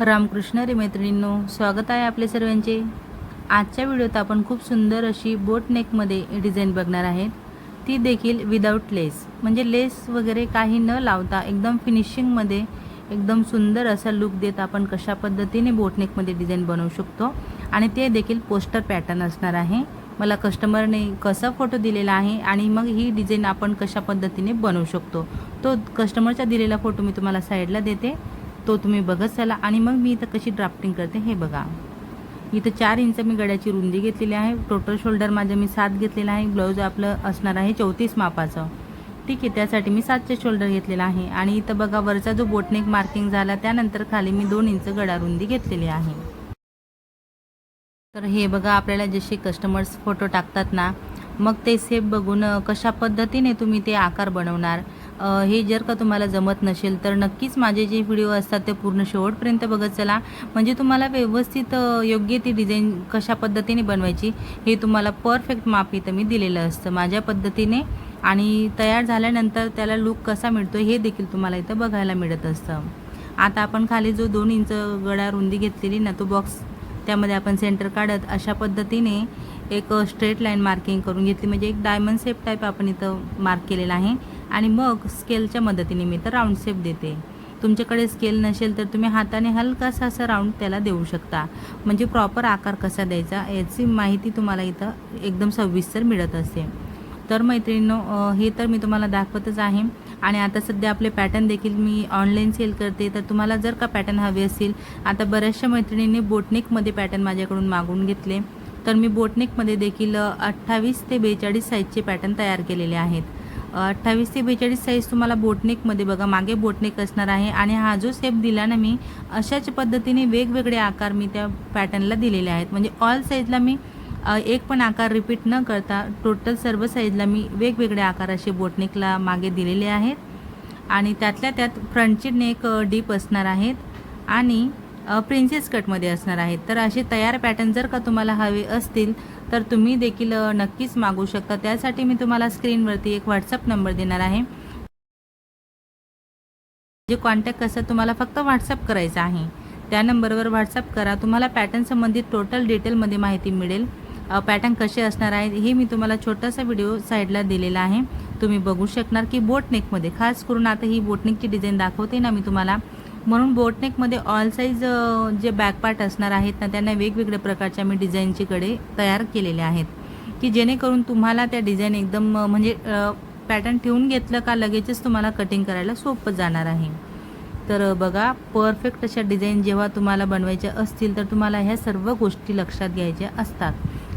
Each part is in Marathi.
रामकृष्ण रे मैत्रिणींनो स्वागत आहे आपले सर्वांचे. आजच्या व्हिडिओत आपण खूप सुंदर अशी बोट नेकमध्ये डिझाईन बघणार आहेत. ती देखील विदाऊट लेस म्हणजे लेस वगैरे काही न लावता एकदम फिनिशिंगमध्ये एकदम सुंदर असा लुक देत आपण कशा पद्धतीने बोटनेकमध्ये डिझाईन बनवू शकतो. आणि ते देखील पोस्टर पॅटर्न असणार आहे. मला कस्टमरने कसा फोटो दिलेला आहे आणि मग ही डिझाईन आपण कशा पद्धतीने बनवू शकतो. तो कस्टमरचा दिलेला फोटो मी तुम्हाला साईडला देते. तो तुम्ही बघत चला आणि मग मी इथं कशी ड्राफ्टिंग करते हे बघा. इथं चार इंच मी गड्याची रुंदी घेतलेली आहे टोटल शोल्डर माझं मी सात घेतलेला आहे ब्लाऊज आपलं असणार आहे चौतीस मापाचं. ठीक आहे त्यासाठी मी सातचे शोल्डर घेतलेला आहे आणि इथं बघा वरचा जो बोटनेक मार्किंग झाला त्यानंतर खाली मी दोन इंच गडा रुंदी घेतलेली आहे. तर हे बघा आपल्याला जसे कस्टमर्स फोटो टाकतात ना मग ते सेप बघून कशा पद्धतीने तुम्ही ते आकार बनवणार हे जर का तुम्हाला जमत नसेल तर नक्कीच माझे जे व्हिडिओ असतात ते पूर्ण शेवटपर्यंत बघत चला. म्हणजे तुम्हाला व्यवस्थित योग्य ती डिझाईन कशा पद्धतीने बनवायची हे तुम्हाला परफेक्ट माप इथं मी दिलेलं असतं माझ्या पद्धतीने. आणि तयार झाल्यानंतर त्याला लूक कसा मिळतो हे देखील तुम्हाला इथं बघायला मिळत असतं. आता आपण खाली जो दोन इंच गळा रुंदी घेतलेली ना तो बॉक्स त्यामध्ये आपण सेंटर काढत अशा पद्धतीने एक स्ट्रेट लाईन मार्किंग करून घेतली. म्हणजे एक डायमंड शेप टाईप आपण इथं मार्क केलेला आहे. आणि मग स्केलच्या मदतीने मी तर राऊंड शेप देते. तुमच्याकडे स्केल नसेल तर तुम्ही हाताने हलकासा असा राऊंड त्याला देऊ शकता. म्हणजे प्रॉपर आकार कसा द्यायचा याची माहिती तुम्हाला इथं एकदम सविस्तर मिळत असते. तर मैत्रिणींनो हे तर मी तुम्हाला दाखवतच आहे. आणि आता सध्या आपले पॅटर्न देखील मी ऑनलाईन सेल करते. तर तुम्हाला जर का पॅटर्न हवे असतील आता बऱ्याचशा मैत्रिणींनी बोटनेकमध्ये पॅटर्न माझ्याकडून मागून घेतले. तर मी बोटनेकमध्ये देखील अठ्ठावीस ते बेचाळीस साईजचे पॅटर्न तयार केलेले आहेत. अठ्ठावीस ते बेचाळीस साईज तुम्हाला बोटनेकमध्ये बघा मागे बोटनेक असणार आहे. आणि हा जो सेप दिला ना मी अशाच पद्धतीने वेगवेगळे आकार मी त्या पॅटर्नला दिलेले आहेत. म्हणजे ऑल साईजला मी एक पण आकार रिपीट न करता टोटल सर्व साईजला मी वेगवेगळे आकार असे बोटनेकला मागे दिलेले आहेत. आणि त्यातल्या त्यात फ्रंटची नेक डीप असणार आहेत. आणि प्रिन्सेस कटमध्ये असणार आहेत. तर असे तयार पॅटर्न जर का तुम्हाला हवे असतील तर तुम्ही देखील नक्कीच मागू शकता. त्यासाठी मी तुम्हाला स्क्रीनवरती एक व्हॉट्सअप नंबर देणार आहे. जे कॉन्टॅक्ट असतात तुम्हाला फक्त व्हॉट्सअप करायचं आहे. त्या नंबरवर व्हॉट्सअप करा. तुम्हाला पॅटर्न संबंधित टोटल डिटेलमध्ये माहिती मिळेल. पॅटर्न कसे असणार आहेत हे मी तुम्हाला छोटासा व्हिडिओ साईडला दिलेला आहे. तुम्ही बघू शकणार की बोटनेकमध्ये खास करून आता ही बोटनेकची डिझाईन दाखवते ना मी तुम्हाला. म्हणून बोटनेकमध्ये ऑल साईज जे बॅक पार्ट असणार आहेत ना त्यांना वेगवेगळ्या प्रकारच्या मी डिझाईनचे कडे तयार केलेले आहेत. की जेणेकरून तुम्हाला त्या डिझाईन एकदम म्हणजे पॅटर्न ठेवून घेतलं का लगेचच तुम्हाला कटिंग करायला सोपं जाणार आहे. तर बघा परफेक्ट अशा डिझाईन जेव्हा तुम्हाला बनवायच्या असतील तर तुम्हाला ह्या सर्व गोष्टी लक्षात घ्यायच्या असतात.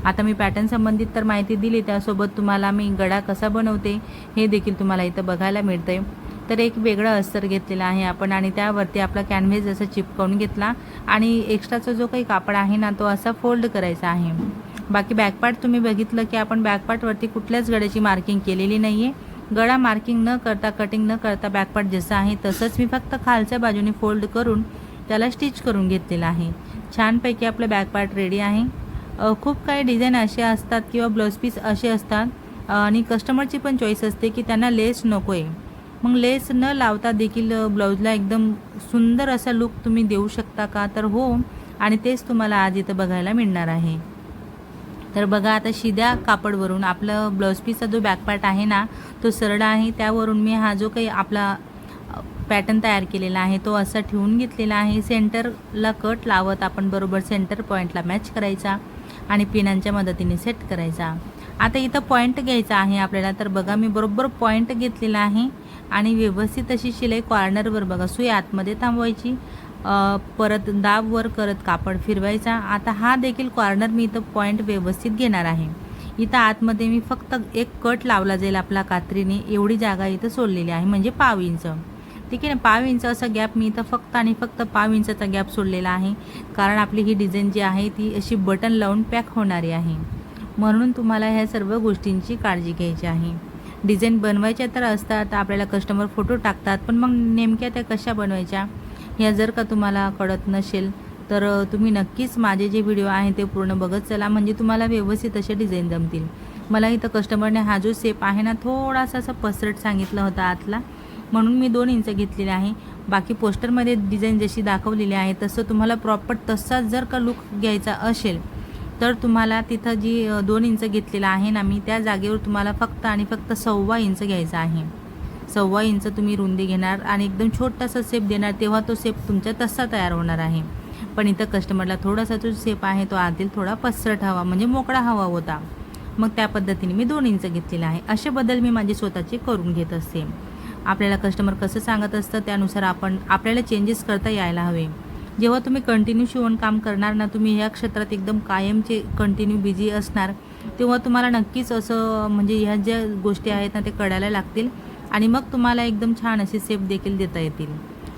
आता मी पॅटर्न संबंधित तर माहिती दिली त्यासोबत तुम्हाला मी गडा कसा बनवते हे देखील तुम्हाला इथं बघायला मिळतं आहे तर एक वेगळं अस्तर घेतलेला आहे आपण आणि त्यावरती आपला कॅनव्हेस असं चिपकावून घेतला आणि एक्स्ट्राचा जो काही कापड आहे ना तो असा फोल्ड करायचा आहे. बाकी बॅकपार्ट तुम्ही बघितलं की आपण बॅकपार्टवरती कुठल्याच गड्याची मार्किंग केलेली नाही आहे गळा मार्किंग न करता कटिंग न करता बॅकपार्ट जसं आहे तसंच मी फक्त खालच्या बाजूने फोल्ड करून त्याला स्टिच करून घेतलेलं आहे. छानपैकी आपलं बॅकपार्ट रेडी आहे. खूप काही डिझाईन असे असतात किंवा ब्लाऊज पीस असे असतात आणि कस्टमरची पण चॉईस असते की त्यांना लेस नको आहे मग लेस न लावता देखील ब्लाऊजला एकदम सुंदर असा लुक तुम्ही देऊ शकता का? तर हो आणि तेच तुम्हाला आज इथं बघायला मिळणार आहे. तर बघा आता शिद्या कापडवरून आपलं ब्लाऊज पीसचा जो बॅकपार्ट आहे ना तो सरळ आहे. त्यावरून मी हा जो काही आपला पॅटर्न तयार केलेला आहे तो असा ठेवून घेतलेला आहे. सेंटरला कट लावत आपण बरोबर सेंटर पॉईंटला मॅच करायचा आणि पिनांच्या मदतीने सेट करायचा. आता इथं पॉईंट घ्यायचा आहे आपल्याला. तर बघा मी बरोबर पॉईंट घेतलेला आहे. आणि व्यवस्थित अशी शिलाई कॉर्नरवर बघा सुई आतमध्ये थांबवायची परत परत दाबवर करत कापड फिरवायचा. आता हा देखील कॉर्नर मी इथं पॉईंट व्यवस्थित घेणार आहे. इथं आतमध्ये मी फक्त एक कट लावला जाईल आपला कात्रीने एवढी जागा इथं सोडलेली आहे म्हणजे पाव इंच. ठीक आहे ना पाव इंच असा गॅप मी इथं फक्त आणि फक्त पाव इंचाचा गॅप सोडलेला आहे. कारण आपली ही डिझाईन जी आहे ती अशी बटन लावून पॅक होणारी आहे. म्हणून तुम्हाला ह्या सर्व गोष्टींची काळजी घ्यायची आहे. डिझाईन बनवायच्या तर असतात आपल्याला कस्टमर फोटो टाकतात पण मग नेमक्या त्या कशा बनवायच्या? ह्या जर का तुम्हाला कळत नसेल तर तुम्ही नक्कीच माझे जे व्हिडिओ आहे ते पूर्ण बघत चला म्हणजे तुम्हाला व्यवस्थित असे डिझाईन जमतील. मला इथं कस्टमरने हा जो सेप आहे ना थोडासा असा पसरट सांगितला होता आतला. म्हणून मी दोन इंच घेतलेले आहे. बाकी पोस्टरमध्ये डिझाईन जशी दाखवलेली आहे तसं तुम्हाला प्रॉपर तसाच जर का लुक घ्यायचा असेल तर तुम्हाला तिथं जी दोन इंच घेतलेला आहे ना मी त्या जागेवर तुम्हाला फक्त आणि फक्त सव्वा इंच घ्यायचा आहे. सव्वा इंच तुम्ही रुंदी घेणार आणि एकदम छोटासा सेप देणार तेव्हा तो सेप तुमचा तसा तयार होणार आहे. पण इथं कस्टमरला थोडासा जो सेप आहे तो आतील थोडा पसरट हवा म्हणजे मोकळा हवा होता. मग त्या पद्धतीने मी दोन इंच घेतलेला आहे. असे बदल मी माझे स्वतःचे करून घेत असते. आपल्याला कस्टमर कसं सांगत असतं त्यानुसार आपण आपल्याला चेंजेस करता यायला हवे. जेव्हा तुम्ही कंटिन्यू शिवण काम करणार ना तुम्ही ह्या क्षेत्रात एकदम कायमचे कंटिन्यू बिझी असणार तेव्हा तुम्हाला नक्कीच असं म्हणजे ह्या ज्या गोष्टी आहेत ना ते कळायला लागतील आणि मग तुम्हाला एकदम छान असे सेप देखील देता येतील.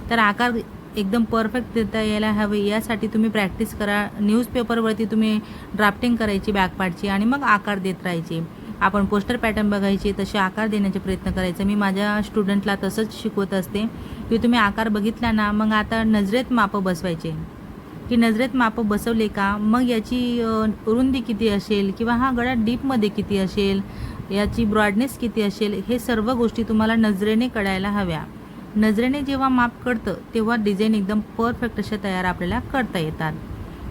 तर आकार एकदम परफेक्ट देता यायला हवे यासाठी तुम्ही प्रॅक्टिस करा. न्यूजपेपरवरती तुम्ही ड्राफ्टिंग करायची बॅकपार्टची आणि मग आकार देत राहायचे. आपण पोस्टर पॅटर्न बघायचे तसे आकार देण्याचे प्रयत्न करायचे. मी माझ्या स्टुडंटला तसंच शिकवत असते की तुम्ही आकार बघितला ना मग आता नजरेत मापं बसवायचे. की नजरेत मापं बसवले का मग याची रुंदी किती असेल किंवा हा गळा डीपमध्ये किती असेल याची ब्रॉडनेस किती असेल हे सर्व गोष्टी तुम्हाला नजरेने कळायला हव्या. नजरेने जेव्हा माप कळतं तेव्हा डिझाईन एकदम परफेक्ट अशा तयार आपल्याला करता येतात.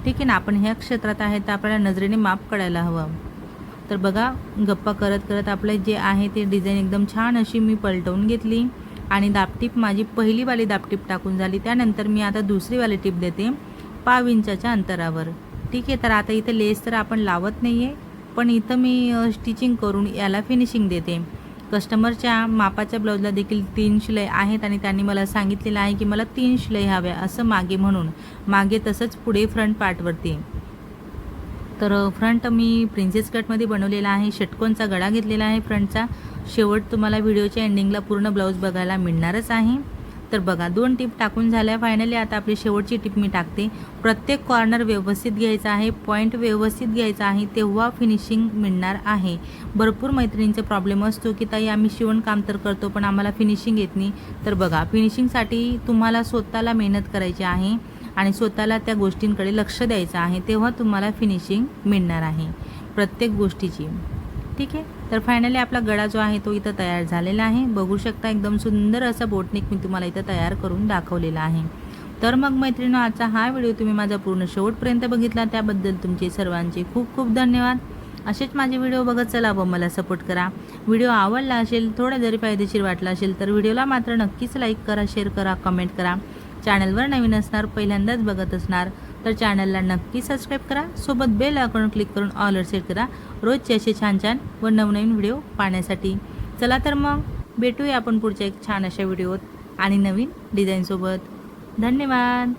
ठीक आहे ना? आपण ह्या क्षेत्रात आहे तर आपल्याला नजरेने माप कळायला हवं. तर बघा गप्पा करत करत आपलं जे आहे ते डिझाईन एकदम छान अशी मी पलटवून घेतली. आणि दापटीप माझी पहिलीवाली दापटीप टाकून झाली. त्यानंतर मी आता दुसरीवाली टीप देते पाव इंचाच्या अंतरावर. ठीक आहे तर आता इथं लेस तर आपण लावत नाही आहे पण इथं मी स्टिचिंग करून याला फिनिशिंग देते. कस्टमरच्या मापाच्या ब्लाऊजला देखील तीन शिलाई आहेत आणि त्यांनी मला सांगितलेलं आहे की मला तीन शिलाई हव्या असं मागे म्हणून. मागे तसंच पुढे फ्रंट पार्टवरती तर फ्रंट मी प्रिन्सेस कटमध्ये बनवलेला आहे. षटकोनचा गळा घेतलेला आहे फ्रंटचा. शेवट तुम्हाला व्हिडिओच्या एंडिंगला पूर्ण ब्लाऊज बघायला मिळणारच आहे. तर बघा दोन टिप टाकून झाल्या. फायनली आता आपली शेवटची टिप मी टाकते. प्रत्येक कॉर्नर व्यवस्थित घ्यायचा आहे. पॉईंट व्यवस्थित घ्यायचा आहे तेव्हा फिनिशिंग मिळणार आहे. भरपूर मैत्रिणींचा प्रॉब्लेम असतो की ताई आम्ही शिवणकाम तर करतो पण आम्हाला फिनिशिंग येत नाही. तर बघा फिनिशिंगसाठी तुम्हाला स्वतःला मेहनत करायची आहे. आणि स्वतःला त्या गोष्टींकडे लक्ष द्यायचं आहे तेव्हा तुम्हाला फिनिशिंग मिळणार आहे. प्रत्येक गोष्टीची. ठीक आहे? तर फायनली आपला गळा जो आहे तो इथं तयार झालेला आहे. बघू शकता एकदम सुंदर असा बोटनिक मी तुम्हाला इथं तयार करून दाखवलेला आहे. तर मग मैत्रिणी आजचा हा व्हिडिओ तुम्ही माझा पूर्ण शेवटपर्यंत बघितला. त्याबद्दल तुमचे सर्वांचे खूप खूप धन्यवाद. असेच माझे व्हिडिओ बघत चला व मला सपोर्ट करा. व्हिडिओ आवडला असेल थोडा जरी फायदेशीर वाटला असेल तर व्हिडिओला मात्र नक्कीच लाईक करा शेअर करा कमेंट करा. चॅनलवर नवीन असणार पहिल्यांदाच बघत असणार तर चॅनलला नक्की सबस्क्राईब करा. सोबत बेल आयकॉन क्लिक करून ऑलर सेट करा. रोजचे असे छान छान व नवनवीन व्हिडिओ पाहण्यासाठी. चला तर मग भेटूया आपण पुढच्या एक छान अशा व्हिडिओत आणि नवीन डिझाईनसोबत धन्यवाद.